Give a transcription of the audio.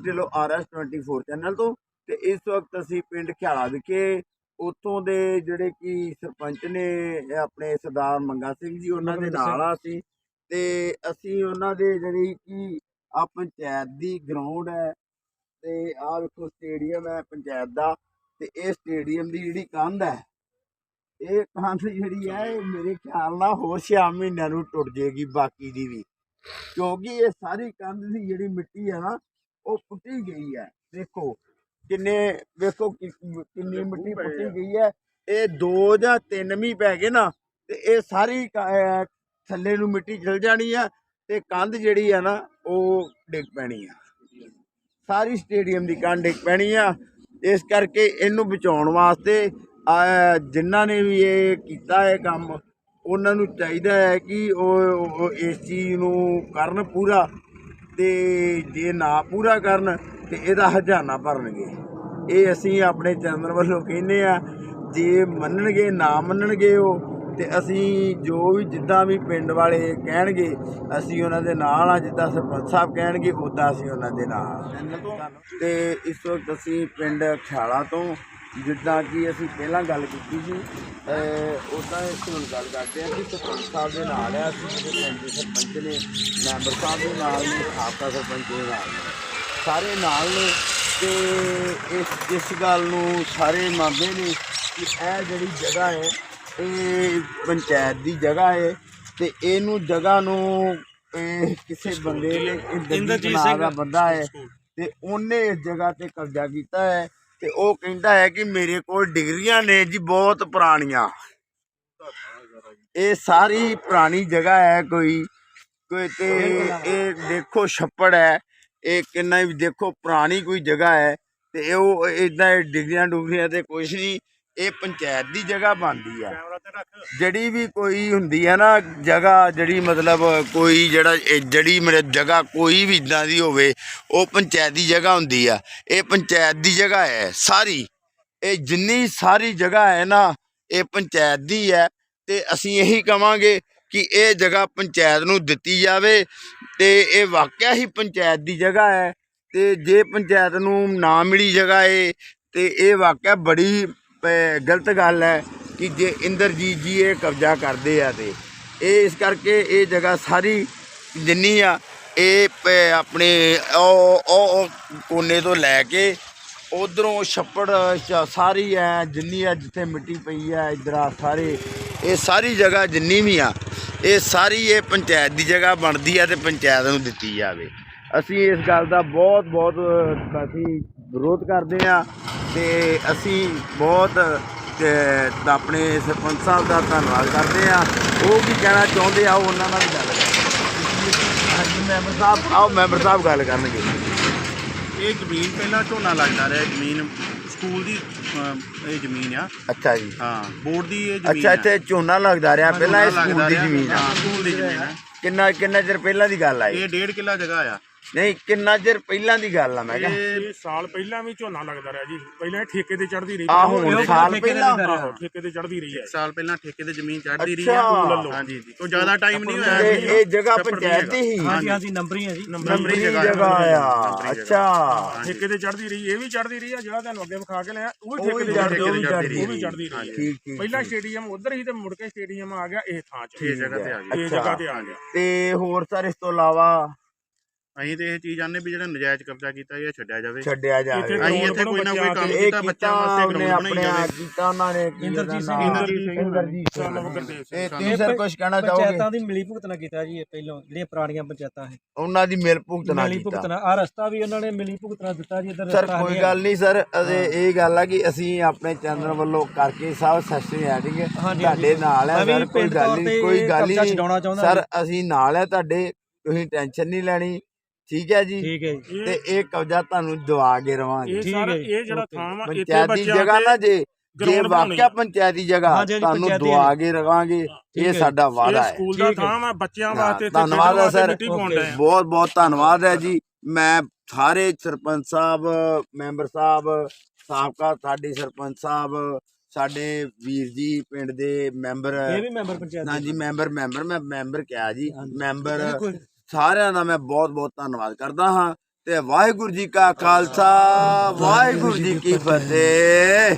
Dhillon RS 24 channel ਤੋਂ ਤੇ ਇਸ ਵਕਤ ਅਸੀਂ ਪਿੰਡ ਖਿਆਲਾ ਵਿਖੇ ਉੱਥੋਂ ਦੇ ਜਿਹੜੇ ਕਿ ਸਰਪੰਚ ਨੇ ਆਪਣੇ ਸਰਦਾਰ ਮੰਗਾ ਸਿੰਘ ਜੀ ਉਹਨਾਂ ਦੇ ਨਾਲ ਆ ਅਸੀਂ ਤੇ ਅਸੀਂ ਉਹਨਾਂ ਦੇ ਜਿਹੜੀ ਕਿ ਆ ਪੰਚਾਇਤ ਦੀ ਗਰਾਊਂਡ ਹੈ ਤੇ ਆ ਵੇਖੋ ਸਟੇਡੀਅਮ ਹੈ ਪੰਚਾਇਤ ਦਾ ਤੇ ਇਹ ਸਟੇਡੀਅਮ ਦੀ ਜਿਹੜੀ ਕੰਧ ਹੈ ਇਹ ਕੰਧ ਜਿਹੜੀ ਹੈ ਇਹ ਮੇਰੇ ਖਿਆਲ ਨਾਲ ਹੋਰ 6 ਮਹੀਨਿਆਂ ਨੂੰ ਟੁੱਟ ਜਾਏਗੀ ਬਾਕੀ ਦੀ ਵੀ ਕਿਉਂਕਿ ਇਹ ਸਾਰੀ ਕੰਧ ਦੀ ਜਿਹੜੀ ਮਿੱਟੀ ਹੈ ਨਾ ਉਹ ਪੁੱਟੀ ਗਈ ਹੈ। ਦੇਖੋ ਕਿੰਨੇ ਵੇਖੋ ਕਿ- ਕਿੰਨੀ ਮਿੱਟੀ ਪੁੱਟੀ ਗਈ ਹੈ। ਇਹ ਦੋ ਜਾਂ ਤਿੰਨ ਮੀਂਹ ਪੈ ਗਏ ਨਾ ਤੇ ਇਹ ਸਾਰੀ ਕ- ਅਹ ਥੱਲੇ ਨੂੰ ਮਿੱਟੀ ਚਲ ਜਾਣੀ ਆ ਤੇ ਕੰਧ ਜਿਹੜੀ ਆ ਨਾ ਉਹ ਡਿੱਗ ਪੈਣੀ ਆ ਸਾਰੀ ਸਟੇਡੀਅਮ ਦੀ ਕੰਧ ਡਿੱਗ ਪੈਣੀ ਆ। ਇਸ ਕਰਕੇ ਇਹਨੂੰ ਬਚਾਉਣ ਵਾਸਤੇ ਆ ਜਿਨ੍ਹਾਂ ਨੇ ਵੀ ਇਹ ਕੀਤਾ ਇਹ ਕੰਮ ਉਹਨਾਂ ਨੂੰ ਚਾਹੀਦਾ ਹੈ ਕਿ ਉਹ ਉਹ ਇਸ ਚੀਜ਼ ਨੂੰ ਕਰਨ ਪੂਰਾ। ਤੇ ਜੇ ਨਾ ਪੂਰਾ ਕਰਨ ਤੇ ਇਹਦਾ ਹਰਜਾਨਾ ਭਰਨਗੇ। ਇਹ ਅਸੀਂ ਆਪਣੇ ਚੈਨਲ ਵੱਲੋਂ ਕਹਿੰਦੇ ਆ ਜੇ ਮੰਨਣਗੇ ਨਾ ਮੰਨਣਗੇ ਉਹ ਤੇ ਅਸੀਂ ਜੋ ਵੀ ਜਿੱਦਾਂ ਵੀ ਪਿੰਡ ਵਾਲੇ ਕਹਿਣਗੇ ਅਸੀਂ ਉਹਨਾਂ ਦੇ ਨਾਲ ਆ ਜਿੱਦਾਂ ਸਰਪੰਚ ਸਾਹਿਬ ਕਹਿਣਗੇ ਉਦਾਂ ਅਸੀਂ ਉਹਨਾਂ ਦੇ ਨਾਲ। ਤੇ ਇਸ ਵਕਤ ਅਸੀਂ ਪਿੰਡ ਖਿਆਲਾ ਤੋਂ ਜਿੱਦਾਂ ਕਿ ਅਸੀਂ ਪਹਿਲਾਂ ਗੱਲ ਕੀਤੀ ਸੀ ਉਦਾਂ ਅਸੀਂ ਹੁਣ ਗੱਲ ਕਰਦੇ ਹਾਂ ਕਿ ਸਰਪੰਚ ਸਾਹਿਬ ਦੇ ਨਾਲ ਆ ਅਸੀਂ ਜਿਹੜੇ ਪਿੰਡ ਦੇ ਸਰਪੰਚ ਨੇ ਮੈਂਬਰ ਸਾਹਿਬ ਦੇ ਨਾਲ ਨੇ ਸਾਬਕਾ ਸਰਪੰਚ ਦੇ ਨਾਲ ਨੇ। ਸਾਰੇ ਨਾਲ ਨੇ ਤੇ ਇਸ ਇਸ ਗੱਲ ਨੂੰ ਸਾਰੇ ਮੰਨਦੇ ਨੇ ਕਿ ਇਹ ਜਿਹੜੀ ਜਗ੍ਹਾ ਹੈ ਇਹ ਪੰਚਾਇਤ ਦੀ ਜਗ੍ਹਾ ਹੈ ਤੇ ਇਹਨੂੰ ਜਗ੍ਹਾ ਨੂੰ ਇਹ ਕਿਸੇ ਬੰਦੇ ਨੇ ਇੰਦਰਜੀਤ ਨਾਂ ਦਾ ਬੰਦਾ ਹੈ ਤੇ ਉਹਨੇ ਇਸ ਜਗ੍ਹਾ ਤੇ ਕਬਜ਼ਾ ਕੀਤਾ ਹੈ। ਤੇ ਉਹ ਕਹਿੰਦਾ ਹੈ ਕਿ ਮੇਰੇ ਕੋਲ ਡਿਗਰੀਆਂ ਨੇ ਜੀ, ਬਹੁਤ ਪੁਰਾਣੀਆਂ। ਇਹ ਸਾਰੀ ਪੁਰਾਣੀ ਜਗ੍ਹਾ ਹੈ ਕੋਈ ਕੋਈ ਤੇ ਇਹ ਦੇਖੋ ਛੱਪੜ ਹੈ, ਇਹ ਕਿੰਨਾ ਵੀ ਦੇਖੋ ਪੁਰਾਣੀ ਕੋਈ ਜਗ੍ਹਾ ਹੈ ਤੇ ਉਹ ਇਦਾਂ ਡਿਗਰੀਆਂ ਡੁਗਰੀਆਂ ਤੇ ਕੁਛ ਨਹੀਂ, ਇਹ ਪੰਚਾਇਤ ਦੀ ਜਗ੍ਹਾ ਬਣਦੀ ਆ ਜਿਹੜੀ ਵੀ ਕੋਈ ਹੁੰਦੀ ਹੈ ਨਾ ਜਗ੍ਹਾ ਜਿਹੜੀ ਮਤਲਬ ਕੋਈ ਜਿਹੜਾ ਇਹ ਜਿਹੜੀ ਮੇਰੇ ਜਗ੍ਹਾ ਕੋਈ ਵੀ ਇਦਾਂ ਦੀ ਹੋਵੇ ਉਹ ਪੰਚਾਇਤ ਦੀ ਜਗ੍ਹਾ ਹੁੰਦੀ ਆ। ਇਹ ਪੰਚਾਇਤ ਦੀ ਜਗ੍ਹਾ ਹੈ ਸਾਰੀ। ਇਹ ਜਿੰਨੀ ਸਾਰੀ ਜਗ੍ਹਾ ਹੈ ਨਾ ਇਹ ਪੰਚਾਇਤ ਦੀ ਹੈ ਤੇ ਅਸੀਂ ਇਹੀ ਕਵਾਂਗੇ ਕਿ ਇਹ ਜਗ੍ਹਾ ਪੰਚਾਇਤ ਨੂੰ ਦਿੱਤੀ ਜਾਵੇ ਤੇ ਇਹ ਵਾਕਿਆ ਹੀ ਪੰਚਾਇਤ ਦੀ ਜਗ੍ਹਾ ਹੈ ਤੇ ਜੇ ਪੰਚਾਇਤ ਨੂੰ ਨਾ ਮਿਲੀ ਜਗ੍ਹਾ ਏ ਤੇ ਇਹ ਵਾਕਿਆ ਬੜੀ ਅਹ, ਗਲਤ ਗੱਲ ਹੈ। ਕਿ ਜੇ ਇੰਦਰਜੀਤ ਜੀ ਇਹ ਕਬਜ਼ਾ ਕਰਦੇ ਆ ਤੇ ਇਹ ਇਸ ਕਰਕੇ ਇਹ ਜਗ੍ਹਾ ਸਾਰੀ ਜਿੰਨੀ ਆ, ਇਹ ਪ- ਆਪਣੇ ਉਹ ਉਹ ਕੋਨੇ ਤੋਂ ਲੈ ਕੇ ਉਧਰੋਂ ਛੱਪੜ ਸਾਰੀ ਐ, ਜਿੰਨੀ ਆ ਜਿੱਥੇ ਮਿੱਟੀ ਪਈ ਆ, ਇਧਰ ਆ ਸਾਰੇ, ਇਹ ਸਾਰੀ ਜਗ੍ਹਾ ਜਿੰਨੀ ਵੀ ਆ, ਇਹ ਸਾਰੀ ਇਹ ਪੰਚਾਇਤ ਦੀ ਜਗ੍ਹਾ ਬਣਦੀ ਆ ਤੇ ਪੰਚਾਇਤ ਨੂੰ ਦਿੱਤੀ ਜਾਵੇ। ਅਸੀਂ ਇਸ ਗੱਲ ਦਾ ਬਹੁਤ ਬਹੁਤ ਅਸੀਂ ਵਿਰੋਧ ਕਰਦੇ ਆ ਤੇ ਅਸੀਂ ਬਹੁਤ ਆਪਣੇ ਸਰਪੰਚ ਸਾਹਿਬ ਦਾ ਧੰਨਵਾਦ ਕਰਦੇ ਆ ਉਹ ਕੀ ਕਹਿਣਾ ਚਾਹੁੰਦੇ ਆ ਉਹ ਉਹਨਾਂ ਨਾਲ ਵੀ ਗੱਲ ਮੈਂਬਰ ਸਾਹਿਬ ਆਓ ਮੈਂਬਰ ਸਾਹਿਬ ਗੱਲ ਕਰਨਗੇ। ਇਹ ਜ਼ਮੀਨ ਪਹਿਲਾਂ ਝੋਨਾ ਲੱਗਦਾ ਰਿਹਾ ਜ਼ਮੀਨ ਸਕੂਲ ਦੀ ਇਹ ਜ਼ਮੀਨ ਆ। ਅੱਛਾ ਜੀ। ਹਾਂ ਬੋਰਡ ਦੀ ਇਹ ਜ਼ਮੀਨ ਅੱਛਾ। ਇੱਥੇ ਝੋਨਾ ਲੱਗਦਾ ਰਿਹਾ ਪਹਿਲਾਂ ਇਹ ਸਕੂਲ ਦੀ ਜ਼ਮੀਨ ਆ। ਸਕੂਲ ਦੀ ਜ਼ਮੀਨ ਆ। ਕਿੰਨਾ ਕਿੰਨਾ ਚਿਰ ਪਹਿਲਾਂ ਦੀ ਗੱਲ ਆ ਇਹ ਇਹ ਡੇਢ ਕਿੱਲਾ ਜਗ੍ਹਾ ਆ। ਨਹੀਂ ਕਿੰਨਾ ਚਿਰ ਪਹਿਲਾਂ ਦੀ ਗੱਲ ਆ ਮੈਂ ਕਿਹਾ। ਇਹ ਸਾਲ ਪਹਿਲਾਂ ਵੀ ਝੋਨਾ ਲੱਗਦਾ ਰਿਹਾ ਜੀ। ਪਹਿਲਾਂ ਇਹ ਠੇਕੇ ਤੇ ਚੜਦੀ ਰਹੀ। ਆ ਹੁਣ ਸਾਲ ਪਹਿਲਾਂ। ਆਹੋ, ਠੇਕੇ ਤੇ ਚੜਦੀ ਰਹੀ ਹੈ। ਸਾਲ ਪਹਿਲਾਂ ਠੇਕੇ ਤੇ ਜ਼ਮੀਨ ਚੜ੍ਹਦੀ ਰਹੀ ਅੱਛਾ। ਆ ਹਾਂਜੀ ਜੀ। ਕੋਈ ਜ਼ਿਆਦਾ ਟਾਈਮ ਨਹੀਂ ਹੋਇਆ। ਇਹ ਜਗ੍ਹਾ ਪੰਚਾਇਤ ਦੀ ਹੀ ਹਾਂਜੀ ਹਾਂਜੀ ਨੰਬਰੀ ਹੈ ਜੀ। ਨੰਬਰੀ ਜਗ੍ਹਾ ਜਗ੍ਹਾ ਆ। ਅੱਛਾ। ਠੇਕੇ ਤੇ ਚੜਦੀ ਰਹੀ। ਇਹ ਵੀ ਚੜਦੀ ਰਹੀ ਆ ਜਿਹੜਾ ਤੁਹਾਨੂੰ ਅੱਗੇ ਵਿਖਾ ਕੇ ਲਿਆ ਉਹ ਵੀ ਠੇਕੇ ਤੇ ਚੜਦੀ ਉਹ ਵੀ ਚੜ੍ਹਦੀ ਉਹ ਵੀ ਚੜਦੀ ਰਹੀ। ਹੈ ਠੀਕ ਠੀਕ ਪਹਿਲਾਂ। ਸਟੇਡੀਅਮ ਉਧਰ ਹੀ ਤੇ ਮੁੜ ਕੇ ਸਟੇਡੀਅਮ ਆ ਗਿਆ ਇਹ ਥਾਂ 'ਚ। ਇਹ ਜਗ੍ਹਾ ਤੇ ਆ ਗਿਆ। ਇਹ ਅੱਛਾ। ਜਗ੍ਹਾ ਤੇ ਆ ਗਿਆ। ਤੇ ਹੋਰ ਸਰ ਇਸ ਤੋਂ ਇਲਾਵਾ ਅਸੀਂ ਤੇ ਇਹ ਚੀਜ਼ ਆਨੇ ਵੀ ਜਿਹੜਾ ਨਜਾਇਜ਼ ਕਬਜ਼ਾ ਕੀਤਾ ਇਹ ਛੱਡਿਆ ਜਾਵੇ। ਛੱਡਿਆ ਜਾਵੇ। ਅਸੀਂ ਇੱਥੇ ਕੋਈ ਨਾ ਕੋਈ ਕੰਮ ਕੀਤਾ ਬੱਚਿਆਂ ਵਾਸਤੇ ਗਰਾਊਂਡ ਆਪਣੇ ਬਣਾਈ ਜਾਵੇ। ਆਪ ਕੀਤਾ ਉਹਨਾਂ ਨੇ ਕੀ ਇੰਦਰਜੀਤ ਸਿੰਘ? ਇੰਦਰਜੀਤ ਇਹ। ਤੁਸੀਂ ਸਰ ਕੁਝ ਕਹਿਣਾ ਚਾਹੋਗੇ? ਪੰਚਾਇਤਾਂ ਦੀ ਮਿਲੀ ਭੁਗਤਣਾ ਕੀਤਾ ਜੀ ਇਹ ਪਹਿਲਾਂ ਜਿਹੜੀਆਂ ਪੁਰਾਣੀਆਂ ਪੰਚਾਇਤਾਂ ਹੈ ਉਹਨਾਂ ਦੀ ਮਿਲ ਭੁਗਤਣਾ ਮਿਲੀ ਕੀਤਾ। ਭੁਗਤਣਾ ਆ ਰਸਤਾ ਵੀ ਉਹਨਾਂ ਨੇ ਮਿਲੀ ਭੁਗਤਣਾ ਦਿੱਤਾ ਜੀ ਇਧਰ ਸਰ ਕੋਈ ਗੱਲ ਨਹੀਂ ਸਰ ਅਤੇ ਇਹ ਗੱਲ ਆ ਕਿ ਅਸੀਂ ਆਪਣੇ ਚੈਨਲ ਵੱਲੋਂ ਕਰਕੇ ਸਭ ਸੈਸ਼ਨ ਐਡਿੰਗ ਹਾਂਜੀ, ਤੁਹਾਡੇ ਨਾਲ ਹੈ ਸਰ ਕੋਈ ਗੱਲ ਨਹੀਂ ਕੋਈ ਗੱਲ ਨਹੀਂ। ਸਰ ਅਸੀਂ ਨਾਲ ਹੈ ਤੁਹਾਡੇ ਤੁਸੀਂ ਟੈਨਸ਼ਨ ਨਹੀਂ ਲੈਣੀ। ਠੀਕ ਹੈ ਜੀ ਠੀਕ ਹੈ ਜੀ ਤੇ ਇਹ ਕਬਜ਼ਾ ਤੁਹਾਨੂੰ ਦਵਾ ਕੇ ਰਵਾਂਗੇ ਇਹ ਠੀਕ ਸਰ ਹੈ ਜੀ, ਇਹ ਜਿਹੜਾ। ਥਾਂ ਵਾ ਇੱਥੇ ਪੰਚਾਇਤੀ ਬੱਚਿਆਂ ਜਗ੍ਹਾ ਨਾ ਜੇ ਜੇ ਵਾਕਿਆ ਪੰਚਾਇਤੀ ਜਗ੍ਹਾ ਹਾਂਜੀ, ਹਾਂਜੀ, ਤੁਹਾਨੂੰ ਪੰਚਾਇਤੀ ਦਵਾ ਕੇ ਰਵਾਂਗੇ ਇਹ ਹੈ। ਸਾਡਾ ਵਾਅਦਾ ਇਹ ਹੈ ਸਕੂਲ ਦਾ ਠੀਕ ਹੈ। ਥਾਂ ਵਾ ਬੱਚਿਆਂ ਵਾਸਤੇ ਇੱਥੇ ਧੰਨਵਾਦ ਹੈ ਸਰ। ਮਿੱਟੀ ਪਾਉਣ ਡਏ ਆ। ਬਹੁਤ ਬਹੁਤ ਧੰਨਵਾਦ ਹੈ ਜੀ ਮੈਂ ਸਾਰੇ ਸਰਪੰਚ ਸਾਹਿਬ ਮੈਂਬਰ ਸਾਹਿਬ ਸਾਬਕਾ ਸਾਡੇ ਸਰਪੰਚ ਸਾਹਿਬ ਸਾਡੇ ਵੀਰ ਜੀ ਪਿੰਡ ਦੇ ਮੈਂਬਰ ਇਹ ਵੀ ਮੈਂਬਰ ਪੰਚਾਇਤ ਦੇ। ਹਾਂਜੀ ਮੈਂਬਰ ਮੈਂਬਰ ਮੈਂ ਮੈਂਬਰ ਕਿਹਾ ਜੀ। ਮੈਂਬਰ ਸਾਰਿਆਂ ਦਾ ਮੈਂ ਬਹੁਤ ਬਹੁਤ ਧੰਨਵਾਦ ਕਰਦਾ ਹਾਂ ਤੇ ਵਾਹਿਗੁਰੂ ਜੀ ਕਾ ਖਾਲਸਾ ਵਾਹਿਗੁਰੂ ਜੀ ਕੀ ਫਤਿਹ।